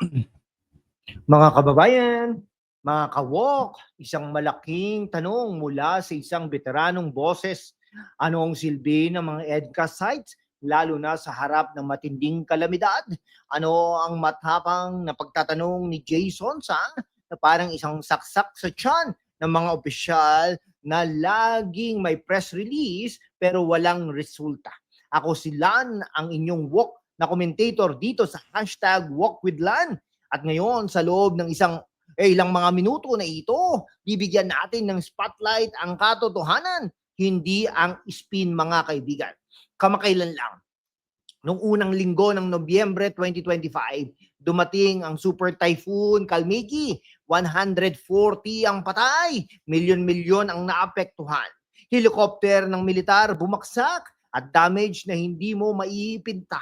Mga kababayan, mga kawok, isang malaking tanong mula sa isang veteranong boses. Ano ang silbi ng mga EDCA sites, lalo na sa harap ng matinding kalamidad? Ano ang matapang na pagtatanong ni Jason sa na parang isang saksak sa tiyan ng mga opisyal na laging may press release pero walang resulta? Ako si Lan, ang inyong walk na commentator dito sa hashtag Walk with Lan. At ngayon, sa loob ng isang eh, ilang mga minuto na ito, bibigyan natin ng spotlight ang katotohanan, hindi ang spin mga kaibigan. Kamakailan lang, nung unang linggo ng Nobyembre 2025, dumating ang Super Typhoon Kalmiki. 140 ang patay, milyon-milyon ang naapektuhan. Helicopter ng militar bumaksak at damage na hindi mo maiipinta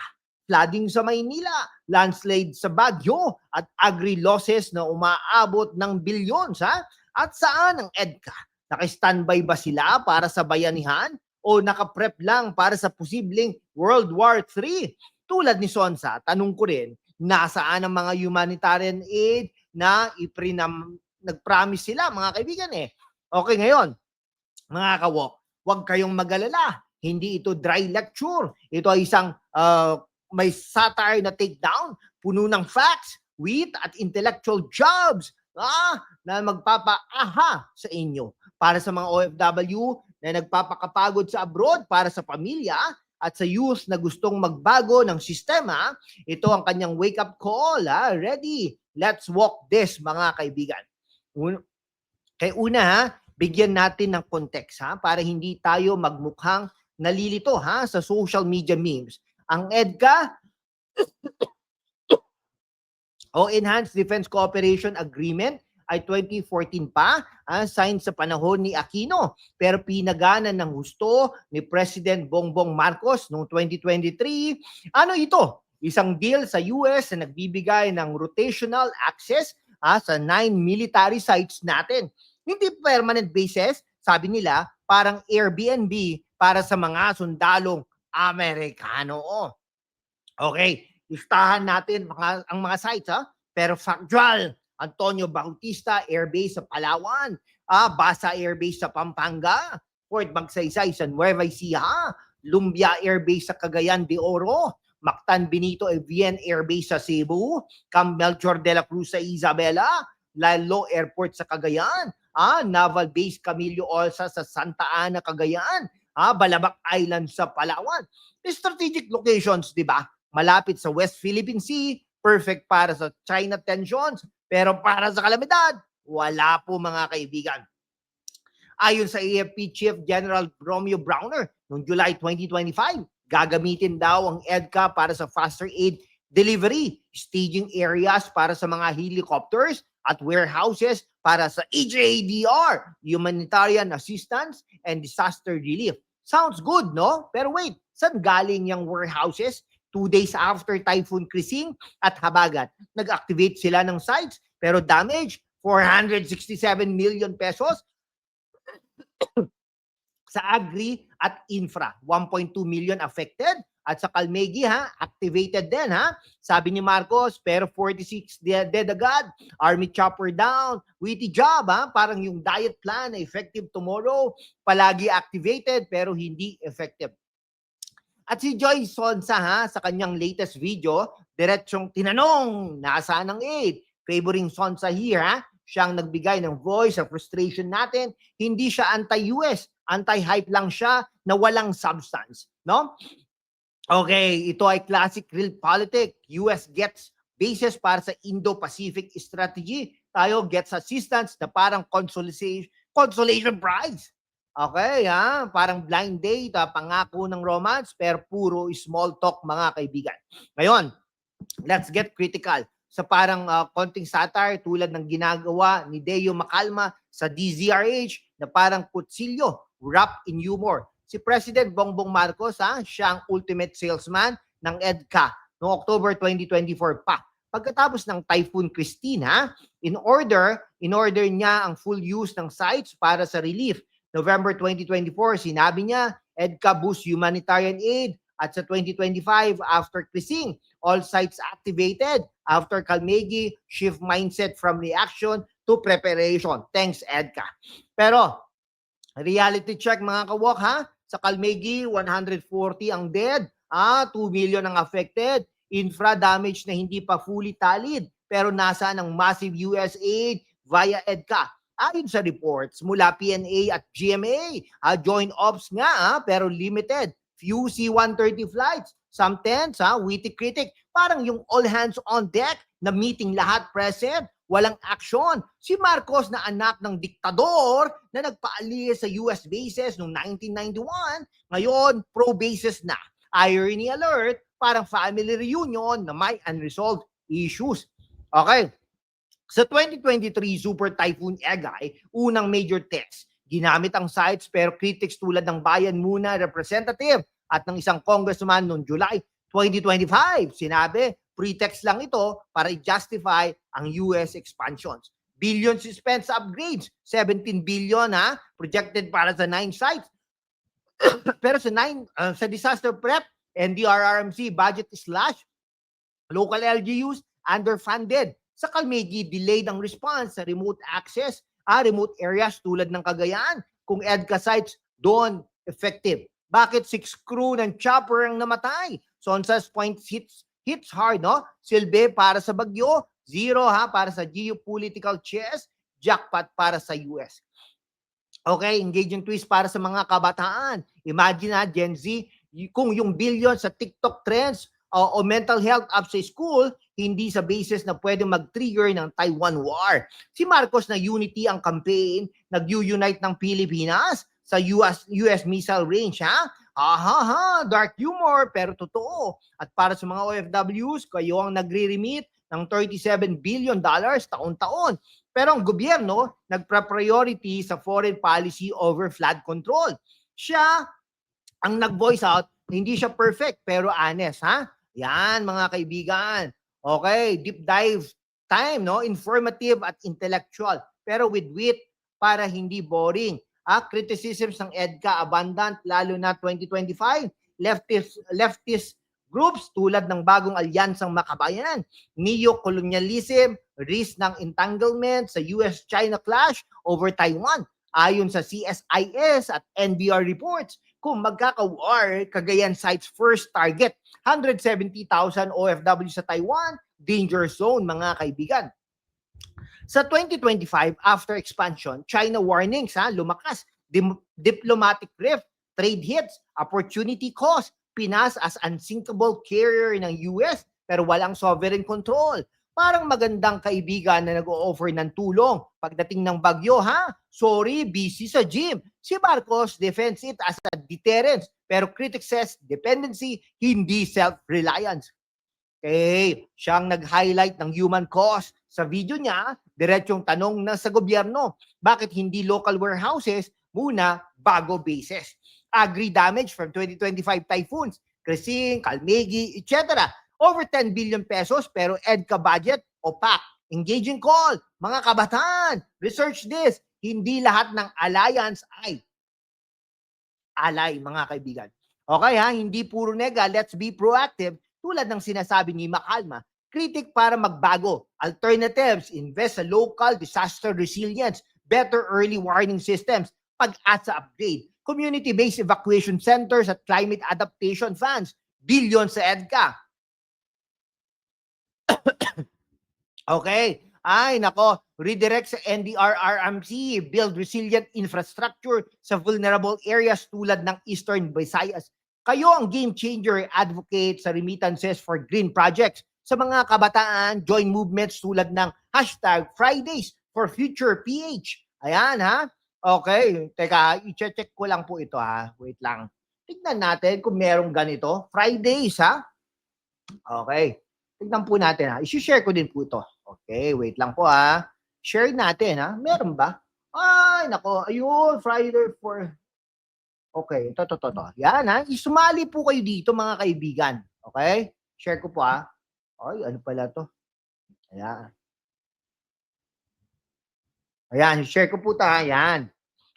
flooding sa Maynila, landslide sa Baguio, at agri losses na umaabot ng bilyon sa at saan ang EDCA? Naka-standby ba sila para sa bayanihan o nakaprep lang para sa posibleng World War III? Tulad ni Sonsa, tanong ko rin, nasaan ang mga humanitarian aid na iprinam, nag-promise sila mga kaibigan eh. Okay, ngayon, mga kawok, huwag kayong magalala. Hindi ito dry lecture. Ito ay isang uh, may satire na takedown, puno ng facts, wit at intellectual jobs ah, na magpapaaha sa inyo. Para sa mga OFW na nagpapakapagod sa abroad para sa pamilya at sa youth na gustong magbago ng sistema, ito ang kanyang wake-up call. Ah. Ready? Let's walk this, mga kaibigan. Un- kaya una, ha, bigyan natin ng context ha, para hindi tayo magmukhang nalilito ha, sa social media memes ang EDCA o Enhanced Defense Cooperation Agreement ay 2014 pa, ah, signed sa panahon ni Aquino. Pero pinagana ng gusto ni President Bongbong Marcos noong 2023. Ano ito? Isang deal sa US na nagbibigay ng rotational access ah, sa nine military sites natin. Hindi permanent bases, sabi nila, parang Airbnb para sa mga sundalong Amerikano. Okay, listahan natin mga, ang mga sites ha. Pero factual, Antonio Bautista Air Base sa Palawan, ah, Basa Air Base sa Pampanga, Fort Magsaysay sa Nueva Ecija, Lumbia Air Base sa Cagayan de Oro, Mactan Benito Evian Air Base sa Cebu, Camp Melchor de la Cruz sa Isabela, Lalo Airport sa Cagayan, ah, Naval Base Camilo Olsa sa Santa Ana, Cagayan, ah, Balabac Island sa Palawan. Strategic locations, di ba? Malapit sa West Philippine Sea, perfect para sa China tensions, pero para sa kalamidad, wala po mga kaibigan. Ayon sa AFP Chief General Romeo Browner, noong July 2025, gagamitin daw ang EDCA para sa faster aid delivery, staging areas para sa mga helicopters at warehouses para sa EJDR, Humanitarian Assistance and Disaster Relief. Sounds good, no? Pero wait, saan galing yung warehouses? Two days after Typhoon Krising at Habagat, nag-activate sila ng sites pero damage 467 million pesos sa agri at infra. 1.2 million affected at sa Kalmegi ha, activated din ha. Sabi ni Marcos, pero 46 dead, dead agad. Army chopper down. Witty job ha. Parang yung diet plan na effective tomorrow, palagi activated pero hindi effective. At si Joy Sonsa ha, sa kanyang latest video, diretsong tinanong, nasaan ang aid? Favoring Sonsa here ha, siyang nagbigay ng voice sa frustration natin. Hindi siya anti-US, anti-hype lang siya na walang substance. No? Okay, ito ay classic real politic. US gets bases para sa Indo-Pacific strategy. Tayo gets assistance na parang consolation, consolation prize. Okay, ha? Parang blind date, ha? pangako ng romance, pero puro small talk mga kaibigan. Ngayon, let's get critical sa parang uh, konting satire tulad ng ginagawa ni Deo Macalma sa DZRH na parang kutsilyo wrapped in humor si President Bongbong Marcos, ha, siya ultimate salesman ng EDCA noong October 2024 pa. Pagkatapos ng Typhoon Christina, in order, in order niya ang full use ng sites para sa relief. November 2024, sinabi niya, EDCA boost humanitarian aid At sa 2025, after Krising, all sites activated. After Kalmegi, shift mindset from reaction to preparation. Thanks, Edka. Pero, reality check mga kawok ha. Sa Kalmegi, 140 ang dead. Ah, 2 million ang affected. Infra damage na hindi pa fully tallied. Pero nasa ng massive US aid via EDCA. Ayon sa reports mula PNA at GMA, ah, joint ops nga ah, pero limited. Few C-130 flights. Some tents, ha, witty critic. Parang yung all hands on deck na meeting lahat present. Walang action. Si Marcos na anak ng diktador na nagpaalis sa US bases noong 1991, ngayon pro bases na. Irony alert, parang family reunion na may unresolved issues. Okay. Sa 2023 Super Typhoon Egay, unang major test, ginamit ang sites pero critics tulad ng Bayan Muna representative at ng isang congressman noong July 2025, sinabi, pretext lang ito para i-justify ang US expansions. Billions spent sa upgrades, 17 billion ha, projected para sa 9 sites. pero sa 9 uh, sa disaster prep, NDRRMC budget slash, local LGUs underfunded. Sa Kalmegi, delayed ang response sa remote access, ah, remote areas tulad ng Cagayan. Kung EDCA sites, doon effective. Bakit six crew ng chopper ang namatay? Sonsas point hits, hits hard, no? Silbe para sa Bagyo, zero ha para sa geopolitical chess, jackpot para sa US. Okay, engaging twist para sa mga kabataan. Imagine ha, Gen Z, kung yung billion sa TikTok trends uh, o mental health up sa school, hindi sa basis na pwede mag-trigger ng Taiwan War. Si Marcos na unity ang campaign, nag-unite ng Pilipinas sa US, US missile range, ha? Aha, ha, dark humor, pero totoo. At para sa mga OFWs, kayo ang nagre-remit ng 37 billion dollars taon-taon. Pero ang gobyerno, nagpa-priority sa foreign policy over flood control. Siya ang nag-voice out, hindi siya perfect, pero honest, ha? Yan, mga kaibigan. Okay, deep dive time, no? Informative at intellectual, pero with wit para hindi boring. Ah, criticisms ng EDCA abundant lalo na 2025. Leftist leftist groups tulad ng bagong alyansang makabayan, neo-colonialism, risk ng entanglement sa US-China clash over Taiwan. Ayon sa CSIS at NBR reports, kung magkaka-war, Cagayan sites first target 170,000 OFW sa Taiwan, danger zone mga kaibigan. Sa 2025, after expansion, China warnings, ha, lumakas, Dim- diplomatic rift, trade hits, opportunity cost, Pinas as unsinkable carrier ng US pero walang sovereign control. Parang magandang kaibigan na nag-o-offer ng tulong pagdating ng bagyo, ha? Sorry, busy sa gym. Si Marcos defends it as a deterrence pero critics says dependency, hindi self-reliance. Okay, siyang nag-highlight ng human cost. Sa video niya, diretsong tanong na sa gobyerno, bakit hindi local warehouses muna bago bases? Agri damage from 2025 typhoons, Krising, Kalmegi, etc. Over 10 billion pesos pero EDCA budget, opak. Engaging call, mga kabataan, research this. Hindi lahat ng alliance ay alay, mga kaibigan. Okay ha, hindi puro nega, let's be proactive tulad ng sinasabi ni Makalma, critic para magbago, alternatives, invest sa local disaster resilience, better early warning systems, pag-asa upgrade, community-based evacuation centers at climate adaptation funds, billion sa EDCA. okay. Ay, nako, redirect sa NDRRMC, build resilient infrastructure sa vulnerable areas tulad ng Eastern Visayas. Kayo ang game changer advocate sa remittances for green projects. Sa mga kabataan, join movements tulad ng hashtag Fridays for Future PH. Ayan ha. Okay, teka, i-check ko lang po ito ha. Wait lang. Tignan natin kung merong ganito. Fridays ha. Okay. Tignan po natin ha. I-share ko din po ito. Okay, wait lang po ha. Share natin ha. Meron ba? Ay, nako. Ayun, Friday for... Okay, ito, ito, ito. Yan ha. Isumali po kayo dito mga kaibigan. Okay? Share ko po ha. Ay, ano pala to? Ayan. Ayan, share ko po ta. Ayan.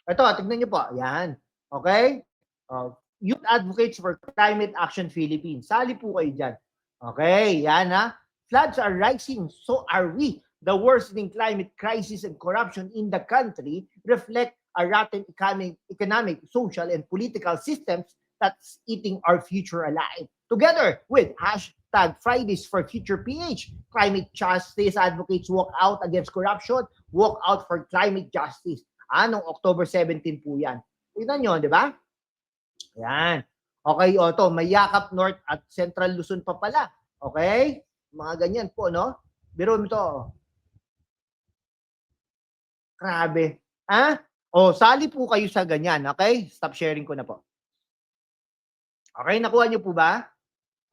Ito, tignan nyo po. Ayan. Okay? Oh, Youth Advocates for Climate Action Philippines. Sali po kayo dyan. Okay, yan ha. Floods are rising, so are we. The worsening climate crisis and corruption in the country reflect a rotten economic, economic, social, and political systems that's eating our future alive. Together with hashtag Fridays for Future PH, climate justice advocates walk out against corruption, walk out for climate justice. Anong October 17 po yan. Tignan nyo, di ba? Yan. Okay, o to, may Yakap North at Central Luzon pa pala. Okay? Mga ganyan po, no? Biro mo to. Grabe. Ha? O, sali po kayo sa ganyan, okay? Stop sharing ko na po. Okay, nakuha niyo po ba?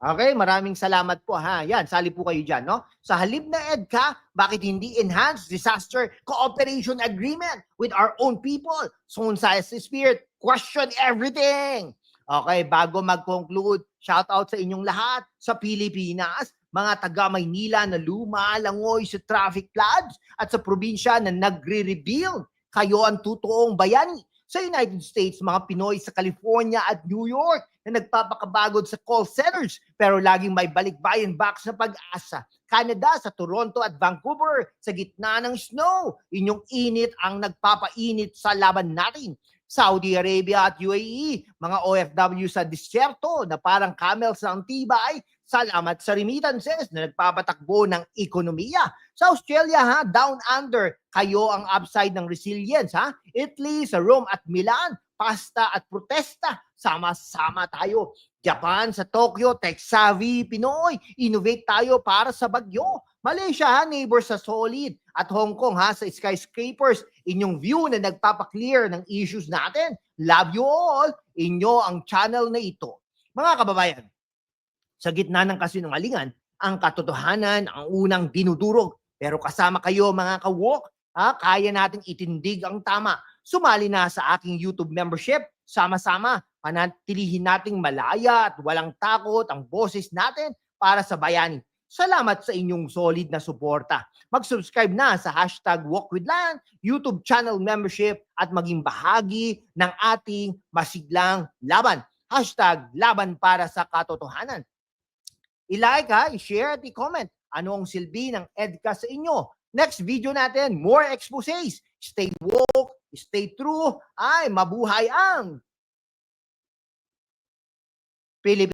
Okay, maraming salamat po ha. Yan, sali po kayo dyan, no? Sa halip na EDCA, bakit hindi enhance disaster cooperation agreement with our own people? So, sa spirit, question everything. Okay, bago mag-conclude, shout out sa inyong lahat sa Pilipinas, mga taga Maynila na lumalangoy sa traffic floods at sa probinsya na nagre-rebuild. Kayo ang totoong bayani. Sa United States, mga Pinoy sa California at New York na nagpapakabagod sa call centers pero laging may balikbayan box na pag-asa. Canada sa Toronto at Vancouver sa gitna ng snow. Inyong init ang nagpapainit sa laban natin. Saudi Arabia at UAE, mga OFW sa disyerto na parang camels ng tibay, salamat sa remittances na nagpapatakbo ng ekonomiya. Sa Australia ha, down under, kayo ang upside ng resilience ha. Italy sa Rome at Milan, pasta at protesta, sama-sama tayo. Japan sa Tokyo, tech-savvy, Pinoy, innovate tayo para sa bagyo. Malaysia ha, neighbor sa solid. At Hong Kong ha, sa skyscrapers, inyong view na nagpapaklear ng issues natin. Love you all, inyo ang channel na ito. Mga kababayan, sa gitna ng kasinungalingan, ang katotohanan ang unang dinudurog. Pero kasama kayo mga kawok, ha, kaya nating itindig ang tama. Sumali na sa aking YouTube membership. Sama-sama, panatilihin nating malaya at walang takot ang boses natin para sa bayani. Salamat sa inyong solid na suporta. Mag-subscribe na sa hashtag Walk YouTube channel membership at maging bahagi ng ating masiglang laban. Hashtag laban para sa katotohanan. I-like ha, i-share at i-comment ano ang silbi ng EDCA sa inyo. Next video natin, more exposés. Stay woke, stay true, ay mabuhay ang Pilipinas.